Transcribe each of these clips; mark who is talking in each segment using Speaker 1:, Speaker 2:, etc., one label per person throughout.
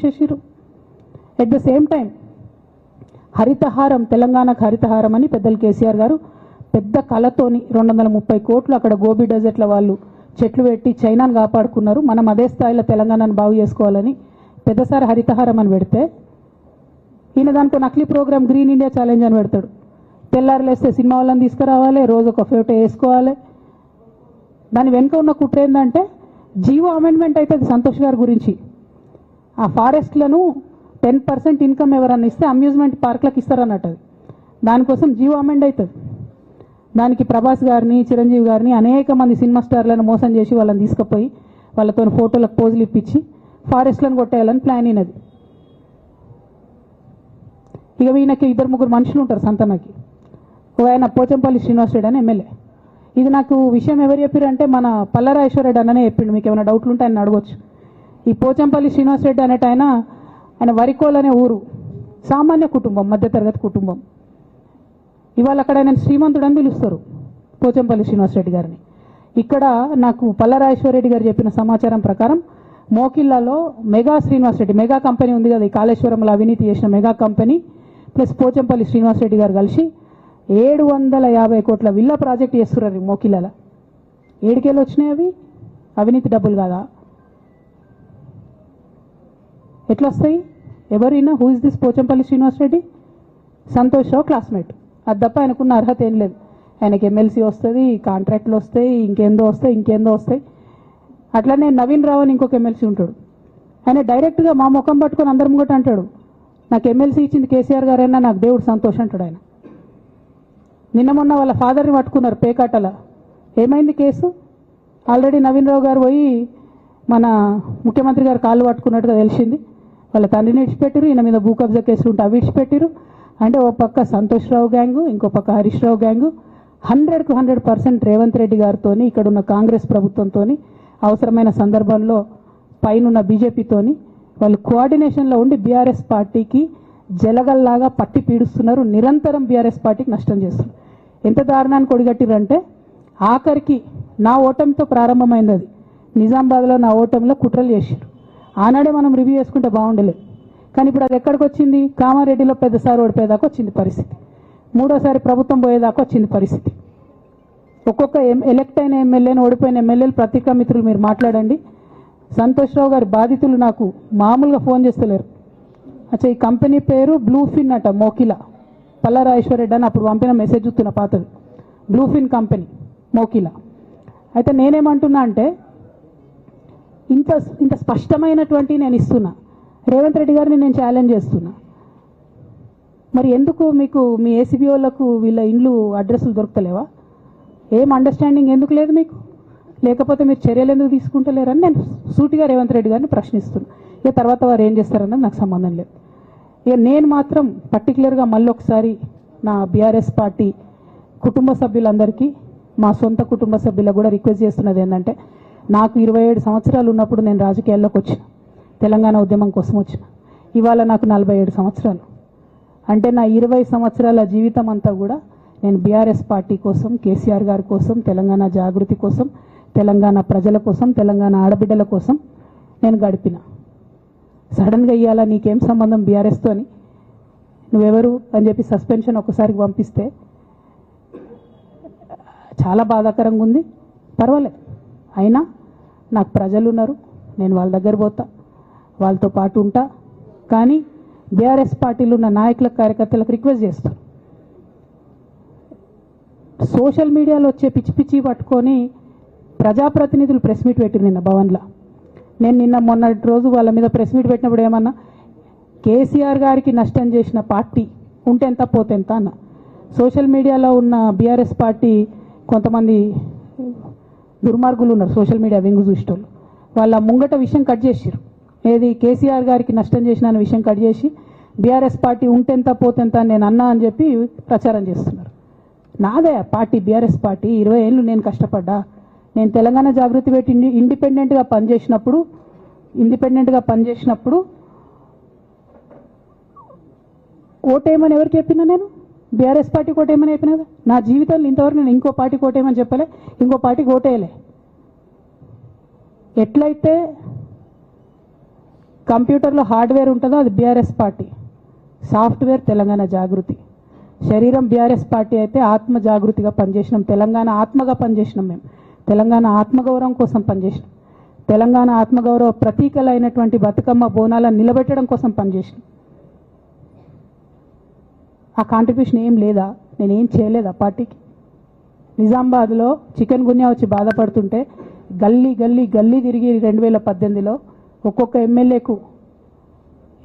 Speaker 1: మూసేసిరు at the same time Harithaharam తెలంగాణకు హరితహారం అని పెద్దలు కేసీఆర్ గారు పెద్ద కళతోని రెండు వందల ముప్పై కోట్లు అక్కడ గోబీ డెజర్ట్ల వాళ్ళు చెట్లు పెట్టి చైనాను కాపాడుకున్నారు. మనం అదే స్థాయిలో తెలంగాణను బాగు చేసుకోవాలని పెద్దసారి హరితహారం అని పెడితే ఈయన దానికో నకిలీ ప్రోగ్రామ్ గ్రీన్ ఇండియా ఛాలెంజ్ అని పెడతాడు. తెల్లారులేస్తే సినిమా వాళ్ళని తీసుకురావాలి రోజు ఒక ఫోటో వేసుకోవాలి. దాని వెనుక ఉన్న కుట్ర ఏంటంటే జీవో అమెండ్మెంట్ అయితే సంతోష్ గారి గురించి. ఆ ఫారెస్ట్లను టెన్ పర్సెంట్ ఇన్కమ్ ఎవరన్నా ఇస్తే అమ్యూజ్మెంట్ పార్క్లకు ఇస్తారన్నట్టు అది. దానికోసం జీవో అమెండ్ అవుతుంది దానికి ప్రభాస్ గారిని చిరంజీవి గారిని అనేక మంది సినిమా స్టార్లను మోసం చేసి వాళ్ళని తీసుకుపోయి వాళ్ళతో ఫోటోలకు పోజులు ఇప్పించి ఫారెస్ట్లను కొట్టేయాలని ప్లాన్ అయినది ఇక ఈయనకి ఇద్దరు ముగ్గురు మనుషులు ఉంటారు సంతనకి. ఒక ఆయన పోచంపల్లి శ్రీనివాస్ రెడ్డి అని ఎమ్మెల్యే. ఇది నాకు విషయం ఎవరు చెప్పారంటే మన పల్లరాజేశ్వర రెడ్డి అన్ననే చెప్పిండు మీకు ఏమైనా డౌట్లు ఉంటే ఆయన అడగొచ్చు. ఈ పోచంపల్లి శ్రీనివాస్ రెడ్డి అనేట ఆయన ఆయన వరికోల్ అనే ఊరు సామాన్య కుటుంబం మధ్యతరగతి కుటుంబం. ఇవాళ అక్కడ ఆయన శ్రీమంతుడు అని పిలుస్తారు పోచంపల్లి శ్రీనివాస్ రెడ్డి గారిని. ఇక్కడ నాకు పల్లరాజేశ్వరరెడ్డి గారు చెప్పిన సమాచారం ప్రకారం మోకిల్లాలో mega Srinivas Reddy mega company ఉంది కదా ఈ కాళేశ్వరంలో అవినీతి చేసిన mega company plus Pochampalli Srinivas Reddy గారు కలిసి ఏడు వందల యాభై కోట్ల విల్లా ప్రాజెక్ట్ చేస్తున్నారు ఈ మోకిల్లాల. ఏడుకేళ్ళు వచ్చినాయి అవి? అవినీతి డబ్బులు కాదా? ఎట్లా వస్తాయి ఎవరైనా who is this Pochampalli Srinivas Reddy? Santosh Rao classmate అది తప్ప ఆయనకున్న అర్హత ఏం లేదు. ఆయనకి ఎమ్మెల్సీ వస్తుంది కాంట్రాక్ట్లు వస్తాయి ఇంకేందో వస్తాయి ఇంకేందో వస్తాయి. అట్లనే నవీన్ రావు అని ఇంకొక ఎమ్మెల్సీ ఉంటాడు. ఆయన డైరెక్ట్గా మా ముఖం పట్టుకొని అందరం కూడా అంటాడు. నాకు ఎమ్మెల్సీ ఇచ్చింది కేసీఆర్ గారైనా నాకు దేవుడు సంతోషం అంటాడు ఆయన. నిన్న మొన్న వాళ్ళ ఫాదర్ని పట్టుకున్నారు పేకాటల. ఏమైంది కేసు? ఆల్రెడీ నవీన్ రావు గారు పోయి మన ముఖ్యమంత్రి గారు కాళ్ళు పట్టుకున్నట్టుగా తెలిసింది. వాళ్ళ తండ్రిని ఇడిచిపెట్టిరు ఈయన మీద భూ కబ్జా కేసులు ఉంటే అవి ఇడిచిపెట్టిరు అంటే ఓ పక్క సంతోష్ రావు గ్యాంగు ఇంకో పక్క హరీష్ రావు గ్యాంగు. హండ్రెడ్కు హండ్రెడ్ పర్సెంట్ రేవంత్ రెడ్డి గారితో ఇక్కడ ఉన్న కాంగ్రెస్ ప్రభుత్వంతో అవసరమైన సందర్భంలో పైనున్న బీజేపీతోని వాళ్ళు కోఆర్డినేషన్లో ఉండి బీఆర్ఎస్ పార్టీకి జలగల్లాగా పట్టి పీడుస్తున్నారు. నిరంతరం బీఆర్ఎస్ పార్టీకి నష్టం చేస్తున్నారు. ఎంత దారుణానికి ఒడిగట్టిరంటే ఆఖరికి నా ఓటమితో ప్రారంభమైంది అది. నిజామాబాద్లో నా ఓటమిలో కుట్రలు చేశారు ఆనాడే మనం రివ్యూ చేసుకుంటే బాగుండలేదు కానీ ఇప్పుడు అది ఎక్కడికి వచ్చింది? కామారెడ్డిలో పెద్దసారి ఓడిపోయేదాకా వచ్చింది పరిస్థితి. మూడోసారి ప్రభుత్వం పోయేదాకా వచ్చింది పరిస్థితి. ఒక్కొక్క ఎం- ఎలక్ట్ అయిన ఎమ్మెల్యేని ఓడిపోయిన ఎమ్మెల్యేలు పత్రికా మిత్రులు మీరు మాట్లాడండి. సంతోష్రావు గారి బాధితులు నాకు మామూలుగా ఫోన్ చేస్తలేరు. అచ్చా ఈ కంపెనీ పేరు బ్లూ ఫిన్ అట మోకిలా. పల్లారాజేశ్వరరెడ్డి అని అప్పుడు పంపిన మెసేజ్ చూస్తున్న పాతది. Bluefin company Mokila. అయితే నేనేమంటున్నా అంటే ఇంత ఇంత స్పష్టమైనటువంటి నేను ఇస్తున్నా. రేవంత్ రెడ్డి గారిని నేను ఛాలెంజ్ చేస్తున్నా. మరి ఎందుకు మీకు మీ ఏసీబీ వాళ్ళకు వీళ్ళ ఇండ్లు అడ్రస్లు దొరకలేవా? ఏం అండర్స్టాండింగ్ ఎందుకు లేదు మీకు? లేకపోతే మీరు చర్యలు ఎందుకు తీసుకుంటలేరని నేను సూటిగా రేవంత్ రెడ్డి గారిని ప్రశ్నిస్తున్నా. ఇక తర్వాత వారు ఏం చేస్తారన్నది నాకు సంబంధం లేదు. ఇక నేను మాత్రం పర్టికులర్గా మళ్ళీ ఒకసారి నా బీఆర్ఎస్ పార్టీ కుటుంబ సభ్యులందరికీ మా సొంత కుటుంబ సభ్యులకు కూడా రిక్వెస్ట్ చేస్తున్నది ఏంటంటే నాకు ఇరవై ఏడు సంవత్సరాలు ఉన్నప్పుడు నేను రాజకీయాల్లోకి వచ్చిన. తెలంగాణ ఉద్యమం కోసం వచ్చిన. ఇవాళ నాకు నలభై ఏడు సంవత్సరాలు. అంటే నా ఇరవై సంవత్సరాల జీవితం అంతా కూడా నేను బీఆర్ఎస్ పార్టీ కోసం కేసీఆర్ గారి కోసం తెలంగాణ జాగృతి కోసం తెలంగాణ ప్రజల కోసం తెలంగాణ ఆడబిడ్డల కోసం నేను గడిపిన. సడన్గా ఇవాళ నీకేం సంబంధం బీఆర్ఎస్తో అని? నువ్వెవరు అని చెప్పి సస్పెన్షన్ ఒకసారికి పంపిస్తే చాలా బాధాకరంగా ఉంది. పర్వాలేదు. అయినా నాకు ప్రజలు ఉన్నారు నేను వాళ్ళ దగ్గర పోతా వాళ్ళతో పాటు ఉంటా. కానీ బీఆర్ఎస్ పార్టీలో ఉన్న నాయకుల కార్యకర్తలకు రిక్వెస్ట్ చేస్తాను సోషల్ మీడియాలో వచ్చే పిచ్చి పిచ్చి పట్టుకొని ప్రజాప్రతినిధులు ప్రెస్ మీట్ పెట్టింది నిన్న భవన్లో. నేను నిన్న మొన్నటి రోజు వాళ్ళ మీద ప్రెస్ మీట్ పెట్టినప్పుడు ఏమన్నా కేసీఆర్ గారికి నష్టం చేసిన పార్టీ ఉంటే ఎంత పోతే ఎంత అన్న. సోషల్ మీడియాలో ఉన్న బీఆర్ఎస్ పార్టీ కొంతమంది దుర్మార్గులు ఉన్నారు. సోషల్ మీడియా వెంగు చూసేటోళ్ళు. వాళ్ళ ముంగట విషయం కట్ చేసిరు ఏది కేసీఆర్ గారికి నష్టం చేసిన విషయం కట్ చేసి బీఆర్ఎస్ పార్టీ ఉంటెంత పోతెంత నేను అన్నా అని చెప్పి ప్రచారం చేస్తున్నారు. నాదే పార్టీ బీఆర్ఎస్ పార్టీ. ఇరవై ఏళ్ళు నేను కష్టపడ్డా. నేను తెలంగాణ జాగృతి పెట్టి ఇండి ఇండిపెండెంట్గా పనిచేసినప్పుడు ఇండిపెండెంట్గా పనిచేసినప్పుడు ఓటేయమని ఎవరికి చెప్పినా నేను? బీఆర్ఎస్ పార్టీ ఓటేయమని చెప్పినా కదా? నా జీవితంలో ఇంతవరకు నేను ఇంకో పార్టీ ఓటేయమని చెప్పలే ఇంకో పార్టీ కోటేయలే. ఎట్లయితే కంప్యూటర్లో హార్డ్వేర్ ఉంటుందో అది BRS party software Telangana Jagruthi. శరీరం బీఆర్ఎస్ పార్టీ అయితే ఆత్మ జాగృతిగా పనిచేసినాం. తెలంగాణ ఆత్మగా పనిచేసినాం మేము. తెలంగాణ ఆత్మగౌరవం కోసం పనిచేసినాం. తెలంగాణ ఆత్మగౌరవ ప్రతీకలైనటువంటి బతుకమ్మ బోనాలను నిలబెట్టడం కోసం పనిచేసినాం. ఆ కాంట్రిబ్యూషన్ ఏం లేదా? నేనేం చేయలేదా పార్టీకి. నిజామాబాద్లో చికెన్ గున్యా వచ్చి బాధపడుతుంటే గల్లీ గల్లీ గల్లీ తిరిగి రెండు వేల పద్దెనిమిదిలో ఒక్కొక్క ఎమ్మెల్యేకు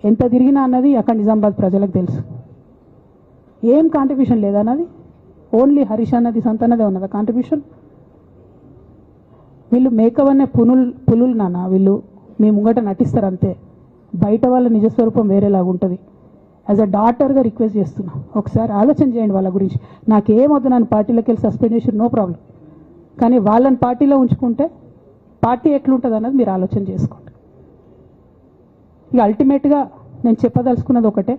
Speaker 1: ఎంత తిరిగినా అన్నది అక్కడ నిజామాబాద్ ప్రజలకు తెలుసు. ఏం కాంట్రిబ్యూషన్ లేదా అన్నది? ఓన్లీ హరీష్ అన్నది సంతనదే ఉన్నదా కాంట్రిబ్యూషన్ వీళ్ళు మేకవన్నే పునులు పులులు నాన్న వీళ్ళు మీ ముంగట నటిస్తారు అంతే. బయట వాళ్ళ నిజస్వరూపం వేరేలాగా ఉంటుంది యాజ్ అ డాటర్గా రిక్వెస్ట్ చేస్తున్నా. ఒకసారి ఆలోచన చేయండి వాళ్ళ గురించి. నాకేమొద్దు నన్ను పార్టీలోకి వెళ్ళి సస్పెండ్ చేసి నో ప్రాబ్లం కానీ వాళ్ళని పార్టీలో ఉంచుకుంటే పార్టీ ఎట్లుంటుంది అన్నది మీరు ఆలోచన చేసుకోండి. ఇక అల్టిమేట్గా నేను చెప్పదలుచుకున్నది ఒకటే.